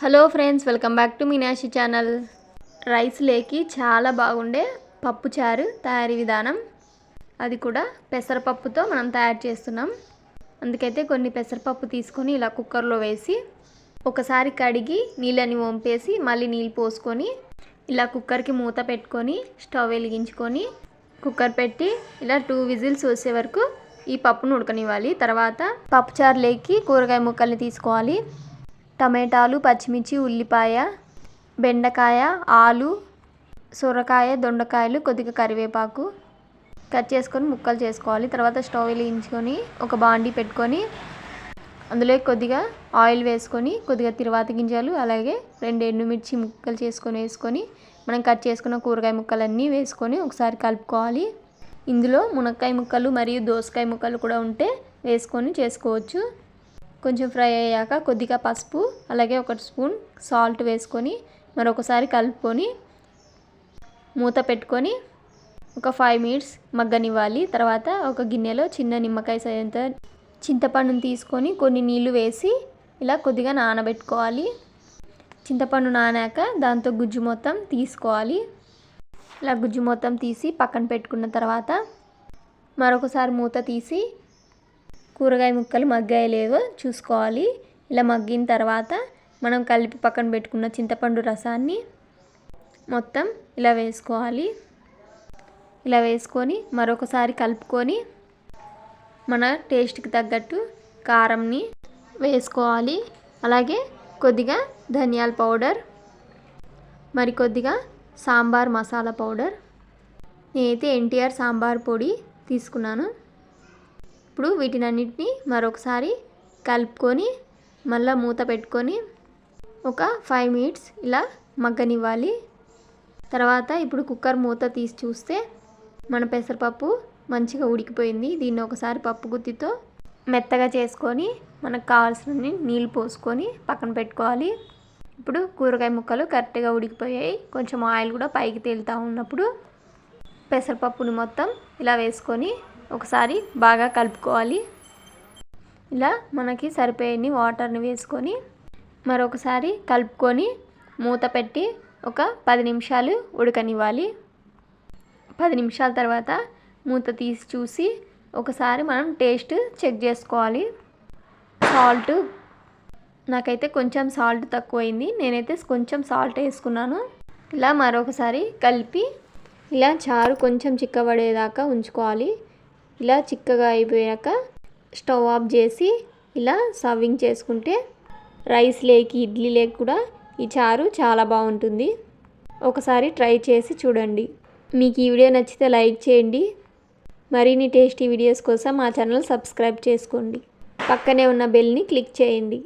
Hello friends welcome back to Meenakshi channel. Rice లేకి చాలా బాగుండే పప్పు చారు తయారీ విధానం. అది కూడా పెసరపప్పుతో మనం తయారు చేస్తున్నాం. అందుకైతే కొన్ని పెసరపప్పు తీసుకొని ఇలా కుక్కర్లో వేసి ఒకసారి కడిగి నీళ్ళని వంపేసి మళ్ళీ నీళ్ళు పోసుకొని ఇలా కుక్కర్కి మూత పెట్టుకొని స్టవ్ వెలిగించుకొని కుక్కర్ పెట్టి ఇలా టూ విజిల్స్ వచ్చే వరకు ఈ పప్పును ఉడకనివ్వాలి. తర్వాత పప్పుచారులోకి కూరగాయ ముక్కల్ని తీసుకోవాలి. టమాటాలు పచ్చిమిర్చి ఉల్లిపాయ బెండకాయ ఆలు సొరకాయ దొండకాయలు కొద్దిగా కరివేపాకు కట్ చేసుకొని ముక్కలు చేసుకోవాలి. తర్వాత స్టవ్ వెలిగించుకొని ఒక బాండీ పెట్టుకొని అందులో కొద్దిగా ఆయిల్ వేసుకొని కొద్దిగా తిరువాత గింజలు అలాగే రెండు ఎండుమిర్చి ముక్కలు చేసుకొని వేసుకొని మనం కట్ చేసుకున్న కూరగాయ ముక్కలన్నీ వేసుకొని ఒకసారి కలుపుకోవాలి. ఇందులో మునక్కాయ ముక్కలు మరియు దోసకాయ ముక్కలు కూడా ఉంటే వేసుకొని చేసుకోవచ్చు. కొంచెం ఫ్రై అయ్యాక కొద్దిగా పసుపు అలాగే ఒక స్పూన్ సాల్ట్ వేసుకొని మరొకసారి కలుపుకొని మూత పెట్టుకొని ఒక ఫైవ్ మినిట్స్ మగ్గనివ్వాలి. తర్వాత ఒక గిన్నెలో చిన్న నిమ్మకాయ సైంత చింతపండుని తీసుకొని కొన్ని నీళ్ళు వేసి ఇలా కొద్దిగా నానబెట్టుకోవాలి. చింతపండు నానాక దాంతో గుజ్జు మొత్తం తీసుకోవాలి. ఇలా గుజ్జు మొత్తం తీసి పక్కన పెట్టుకున్న తర్వాత మరొకసారి మూత తీసి కూరగాయ ముక్కలు మగ్గాయలేవో చూసుకోవాలి. ఇలా మగ్గిన తర్వాత మనం కలిపి పక్కన పెట్టుకున్న చింతపండు రసాన్ని మొత్తం ఇలా వేసుకోవాలి. ఇలా వేసుకొని మరొకసారి కలుపుకొని మన టేస్ట్కి తగ్గట్టు కారంని వేసుకోవాలి. అలాగే కొద్దిగా ధనియాల పౌడర్ మరి కొద్దిగా సాంబార్ మసాలా పౌడర్. నేనైతే ఎన్టీఆర్ సాంబార్ పొడి తీసుకున్నాను. ఇప్పుడు వీటినన్నిటిని మరొకసారి కలుపుకొని మళ్ళీ మూత పెట్టుకొని ఒక ఫైవ్ మినిట్స్ ఇలా మగ్గనివ్వాలి. తర్వాత ఇప్పుడు కుక్కర్ మూత తీసి చూస్తే మన పెసరపప్పు మంచిగా ఉడికిపోయింది. దీన్ని ఒకసారి పప్పు గుత్తితో మెత్తగా చేసుకొని మనకు కావాల్సిన నీళ్ళు పోసుకొని పక్కన పెట్టుకోవాలి. ఇప్పుడు కూరగాయ ముక్కలు కరెక్ట్గా ఉడికిపోయాయి. కొంచెం ఆయిల్ కూడా పైకి తేలుతూ ఉన్నప్పుడు పెసరపప్పుని మొత్తం ఇలా వేసుకొని ఒకసారి బాగా కలుపుకోవాలి. ఇలా మనకి సరిపోయని వాటర్ని వేసుకొని మరొకసారి కలుపుకొని మూత పెట్టి ఒక పది నిమిషాలు ఉడకనివ్వాలి. పది నిమిషాల తర్వాత మూత తీసి చూసి ఒకసారి మనం టేస్ట్ చెక్ చేసుకోవాలి. సాల్ట్ నాకైతే కొంచెం సాల్ట్ తక్కువైంది. నేనైతే కొంచెం సాల్ట్ వేసుకున్నాను. ఇలా మరొకసారి కలిపి ఇలా చారు కొంచెం చిక్కబడేదాకా ఉంచుకోవాలి. ఇలా చిక్కగా అయిపోయాక స్టవ్ ఆఫ్ చేసి ఇలా సర్వింగ్ చేసుకుంటే రైస్ లేకి ఇడ్లీ లేక్ కూడా ఈ చారు చాలా బాగుంటుంది. ఒకసారి ట్రై చేసి చూడండి. మీకు ఈ వీడియో నచ్చితే లైక్ చేయండి. మరిన్ని టేస్టీ వీడియోస్ కోసం మా ఛానల్ సబ్స్క్రైబ్ చేసుకోండి. పక్కనే ఉన్న బెల్ని క్లిక్ చేయండి.